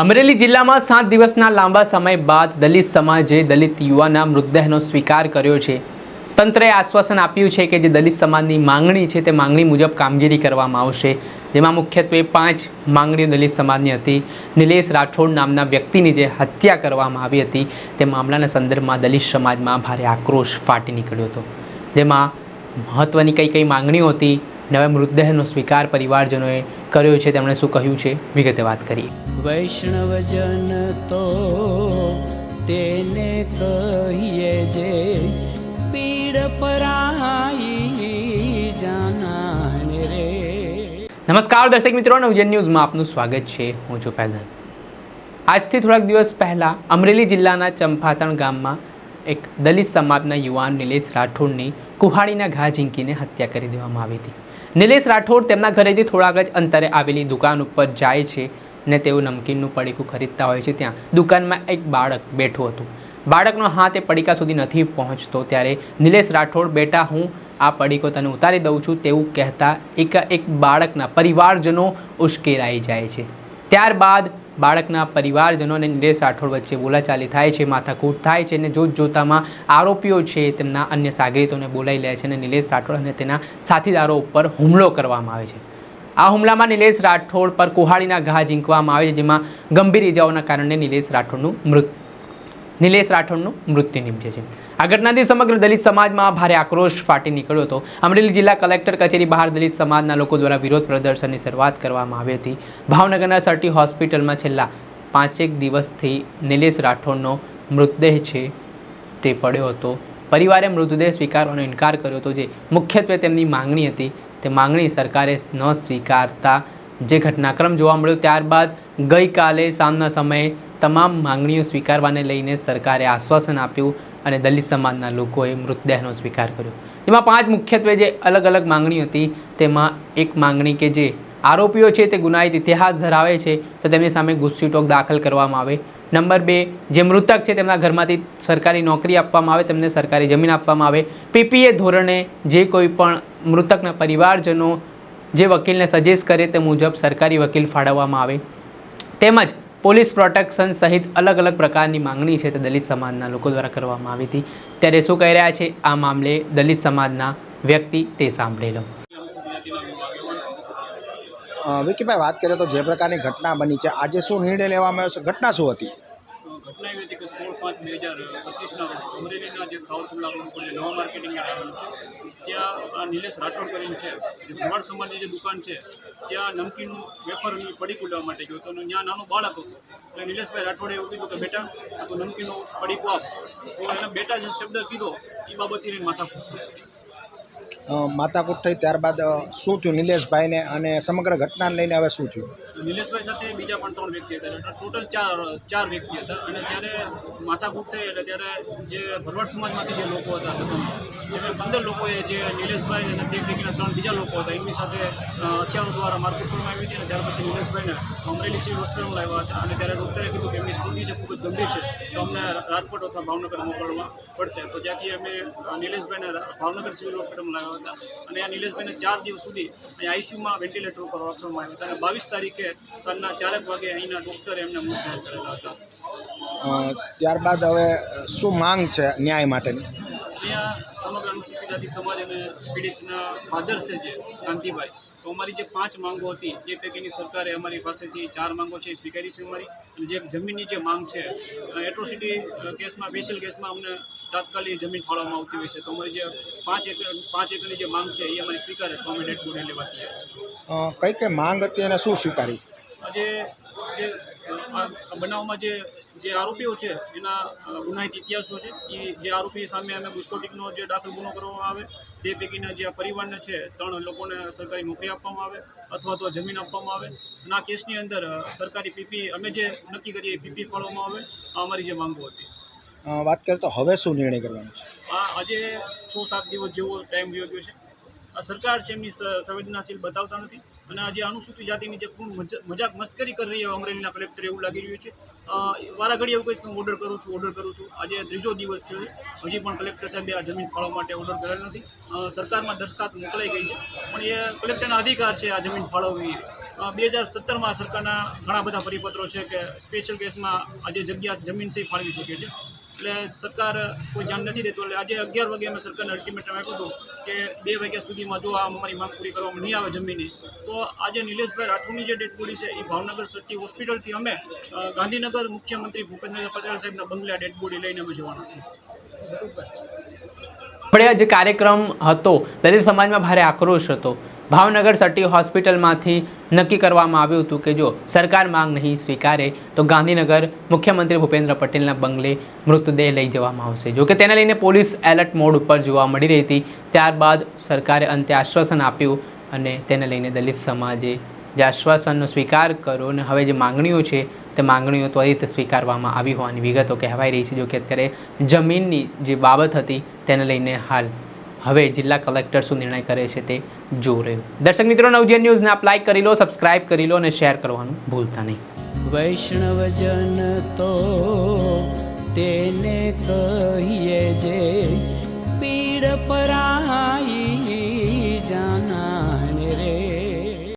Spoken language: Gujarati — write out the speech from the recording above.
અમરેલી જિલ્લામાં સાત દિવસના લાંબા સમય બાદ દલિત સમાજે દલિત યુવાના મૃતદેહનો સ્વીકાર કર્યો છે. તંત્રએ આશ્વાસન આપ્યું છે કે જે દલિત સમાજની માંગણી છે તે માંગણી મુજબ કામગીરી કરવામાં આવશે. જેમાં મુખ્યત્વે પાંચ માંગણીઓ દલિત સમાજની હતી. નિલેશ રાઠોડ નામના વ્યક્તિની જે હત્યા કરવામાં આવી હતી, તે મામલાના સંદર્ભમાં દલિત સમાજમાં ભારે આક્રોશ ફાટી નીકળ્યો હતો. જેમાં મહત્ત્વની કઈ કઈ માંગણીઓ હતી અને હવે મૃતદેહનો સ્વીકાર પરિવારજનોએ કર્યો છે તેમણે શું કહ્યું છે? વિગતે વાત કરીએ. વૈષ્ણવજન તો તેને કહીએ જે પીડ પરાઈ જાનાને રે. નમસ્કાર દર્શક મિત્રો નવજન ન્યૂઝમાં આપનું સ્વાગત છે. હું છું ફૈઝન આજથી થોડાક દિવસ પહેલાં અમરેલી જિલ્લાના ચંપાતણ ગામમાં એક દલિત સમાજના યુવાન નિલેશ રાઠોડની કુહાડીના ઘા ઝીંકીને હત્યા કરી દેવામાં આવી હતી. નિલેશ રાઠોડ તેમના ઘરેથી થોડાક જ અંતરે આવેલી દુકાન ઉપર જાય છે ને તેઓ નમકીનનું પડીકું ખરીદતા હોય છે ત્યાં. દુકાનમાં એક બાળક બેઠું હતું. બાળકનો હાથ એ પડીકા સુધી નથી પહોંચતો ત્યારે નિલેશ રાઠોડ, બેટા, હું આ પડીકો તને ઉતારી દઉં છું. તેવું કહેતા એક એક બાળકના પરિવારજનો ઉશ્કેરાઈ જાય છે. ત્યારબાદ બાળકના પરિવારજનો અને નિલેશ રાઠોડ વચ્ચે બોલાચાલી થાય છે, માથાકૂટ થાય છે અને જોત જોતામાં આરોપીઓ છે તેમના અન્ય સાગરીતોને બોલાવી લે છે અને નિલેશ રાઠોડ અને તેના સાથીદારો ઉપર હુમલો કરવામાં આવે છે. આ હુમલામાં નિલેશ રાઠોડ પર કુહાડીના ઘા ઝીંકવામાં આવે છે, જેમાં ગંભીર ઇજાઓના કારણે નિલેશ રાઠોડનું મૃત નિલેશ રાઠોડનું મૃત્યુ નિપજે છે. આ ઘટનાથી સમગ્ર દલિત સમાજમાં ભારે આક્રોશ ફાટી નીકળ્યો હતો. અમરેલી જિલ્લા કલેક્ટર કચેરી બહાર દલિત સમાજના લોકો દ્વારા વિરોધ પ્રદર્શનની શરૂઆત કરવામાં આવી હતી. ભાવનગરના સર્ટી હોસ્પિટલમાં છેલ્લા પાંચેક દિવસથી નિલેશ રાઠોડનો મૃતદેહ છે તે પડ્યો હતો. પરિવારે મૃતદેહ સ્વીકારવાનો ઇનકાર કર્યો હતો. જે મુખ્યત્વે તેમની માંગણી હતી. તે માંગણી સરકારે ન સ્વીકારતા જે ઘટનાક્રમ જોવા મળ્યો, ત્યારબાદ ગઈકાલે સાંજના સમયે તમામ માંગણીઓ સ્વીકારવાને લઈને સરકારે આશ્વાસન આપ્યું અને દલિત સમાજના લોકોએ મૃતદેહનો સ્વીકાર કર્યો. જેમાં પાંચ મુખ્યત્વે જે અલગ અલગ માંગણી હતી, તેમાં એક માંગણી કે જે આરોપીઓ છે તે ગુનાહિત ઇતિહાસ ધરાવે છે, તો તેમની સામે ગુસ્સીટોક દાખલ કરવામાં આવે. નંબર બે, જે મૃતક છે તેમના ઘરમાંથી સરકારી નોકરી આપવામાં આવે, તેમને સરકારી જમીન આપવામાં આવે. પીપીએ ધોરણે જે કોઈ પણ મૃતકના પરિવારજનો જે વકીલને સજેસ્ટ કરે તે મુજબ સરકારી વકીલ ફાળવવામાં આવે. તેમજ પોલીસ પ્રોટેક્શન સહિત અલગ અલગ પ્રકારની માંગણી છે તે દલિત સમાજના લોકો દ્વારા કરવામાં આવી હતી. ત્યારે શું કહી રહ્યા છે? આ મામલે દલિત સમાજના વ્યક્તિ તે સાંભળી લો. વિકીભાઈ વાત કરીએ તો જે પ્રકારની ઘટના બની છે, આજે શું નિર્ણય લેવામાં આવ્યો છે? ઘટના શું હતી? ઘટના હતી કે સોળ પાંચ બે હજાર પચીસના રોજ અમરેલીના જે સાઉથ ઉપર જે નવા માર્કેટિંગ આવેલું છે. ત્યાં આ નિલેશ રાઠોડ કરીને છે. જે ભરવાડ સમાજની જે દુકાન છે, ત્યાં નમકીનનું વેફર પડી લેવા માટે ગયો હતો. અને ત્યાં નાનું બાળક હતું. એટલે નિલેશભાઈ રાઠોડે એવું કીધું કે, બેટા તું નમકીનનું પડીકું આપ. તો એના બેટા જે શબ્દ કીધો, એ બાબતથી માથા અ, માથાકૂટ થઈ ત્યારબાદ શું થયું નિલેશભાઈને અને સમગ્ર ઘટનાને લઈને હવે શું થયું? નિલેશભાઈ સાથે બીજા પણ ત્રણ વ્યક્તિ હતા. ટોટલ ચાર ચાર વ્યક્તિ હતા. અને ત્યારે માથાકૂટ થઈ એટલે ત્યારે જે ભરવાડ સમાજમાંથી જે લોકો હતા તદ્દન, પંદર લોકોએ જે નિલેશભાઈ અને તે પૈકીના ત્રણ બીજા લોકો હતા એમની સાથે હથિયારો દ્વારા મારકુટ કરવામાં આવી હતી અને ત્યાર પછી નિલેશભાઈને અમરેલી સિવિલ હોસ્પિટલમાં લાવ્યા હતા. અને ત્યારે ડૉક્ટરે કીધું કે એમની સ્થિતિ છે ખૂબ જ ગંભીર છે તો અમને રાજકોટ અથવા ભાવનગર મોકલવા પડશે. તો ત્યાંથી અમે નિલેશભાઈને ભાવનગર સિવિલ હોસ્પિટલમાં લાવ્યા હતા. અને આ નિલેશભાઈને ચાર દિવસ સુધી અહીં આઈસીયુમાં વેન્ટિલેટર ઉપર રાખવામાં આવ્યા હતા અને બાવીસ તારીખે સાંજના ચારેક વાગે અહીંના ડૉક્ટરે એમને મૃત જાહેર કરેલા હતા. ત્યારબાદ હવે શું માંગ છે ન્યાય માટેની? અહીંયા સમગ્ર અનુસૂચિત જાતિ સમાજ અને પીડિતના ફાધર છે જે કાંતિભાઈ તો અમારી જે પાંચ માંગો હતી એ પૈકીની સરકારે અમારી પાસેથી ચાર માંગો છે એ સ્વીકારી છે અમારી. અને જે જમીનની જે માંગ છે એટ્રોસિટી કેસમાં સ્પેશિયલ કેસમાં અમને તાત્કાલિક જમીન ફાળવવામાં આવતી હોય છે. તો અમારી જે પાંચ એકર પાંચ એકરની જે માંગ છે એ અમારી સ્વીકારે તો અમે ડેટ બોડી લેવા તૈયાર કઈ કઈ માંગ હતી અને શું સ્વીકારી? આજે જે બનાવમાં જે જે આરોપીઓ છે એના ગુનાહિત ઇતિહાસો છે એ જે આરોપી સામે અમે ગુસ્કોટિકનો જે દાખલ ગુનો કરવામાં આવે તે પૈકીના જે આ પરિવારને છે ત્રણ લોકોને સરકારી નોકરી આપવામાં આવે અથવા તો જમીન આપવામાં આવે. અને આ કેસની અંદર સરકારી પીપી અમે જે નક્કી કરીએ પીપી ફાળવવામાં આવે. આ અમારી જે માંગો હતી. વાત કરતો હવે શું નિર્ણય કરવાનો છે? આ આજે છ સાત દિવસ જેવો ટાઈમ રહ્યો ગયો છે. સરકાર છે એમની સંવેદનાશીલ બતાવતા નથી. અને આજે અનુસૂચિત જાતિની જે પૂર્ણ મજ- મજાક મસ્કરી કરી રહી અમરેલીના કલેક્ટર, એવું લાગી રહ્યું છે. વારાઘડી વારા ઘડી એવું કહીશ કે હું ઓર્ડર કરું છું ઓર્ડર કરું છું. આજે ત્રીજો દિવસ છે હજી. પણ કલેક્ટર સાહેબે આ જમીન ફાળવવા માટે ઓર્ડર કરેલ નથી. સરકારમાં દરખાસ્ત મોકલાઈ ગઈ છે. પણ એ કલેક્ટરના અધિકાર છે આ જમીન ફાળવવી. બે હજાર સત્તરમાં સરકારના ઘણા બધા પરિપત્રો છે કે સ્પેશિયલ કેસમાં આજે જગ્યા, જમીન છે ફાળવી શકે છે. એટલે સરકાર કોઈ ધ્યાન નથી દેતું. એટલે આજે અગિયાર વાગે અમે સરકારને અલ્ટિમેટમ આપ્યું હતું કે બે વાગ્યા સુધીમાં જો આ અમારી માંગ પૂરી કરવામાં નહીં આવે જમીનની, તો આજે નિલેશભાઈ રાઠોડની જે ડેડ બોડી છે એ ભાવનગર સટ્ટી હોસ્પિટલથી અમે ગાંધીનગર મુખ્યમંત્રી ભૂપેન્દ્ર પટેલ સાહેબના બંગલે ડેડ બોડી લઈને અમે જવાના છીએ. આપણે આ જે કાર્યક્રમ હતો. દલિત સમાજમાં ભારે આક્રોશ હતો. ભાવનગર સટી હોસ્પિટલમાંથી નક્કી કરવામાં આવ્યું હતું કે જો સરકાર માંગ નહીં સ્વીકારે, તો ગાંધીનગર મુખ્યમંત્રી ભૂપેન્દ્ર પટેલના બંગલે મૃતદેહ લઈ જવામાં આવશે. જો કે તેને લઈને પોલીસ એલર્ટ મોડ ઉપર જોવા મળી રહી હતી. ત્યારબાદ સરકારે અંતે આશ્વાસન આપ્યું અને તેને લઈને દલિત સમાજે જે આશ્વાસનનો સ્વીકાર કર્યો અને હવે જે માંગણીઓ છે તે માંગણીઓ ત્વરિત સ્વીકારવામાં આવી હોવાની વિગતો કહેવાઈ રહી છે. જોકે અત્યારે જમીનની જે બાબત હતી તેને લઈને હાલ હવે જિલ્લા કલેક્ટર શું નિર્ણય કરે છે તે જો રહ્યું. દર્શક મિત્રો, નવજીવન ન્યૂઝને આપ લાઇક કરી લો સબસ્ક્રાઈબ કરી લો અને શેર કરવાનું ભૂલતા નહીં. વૈષ્ણવજન તો તેને કહીએ જે પીડ પરાઈ જાના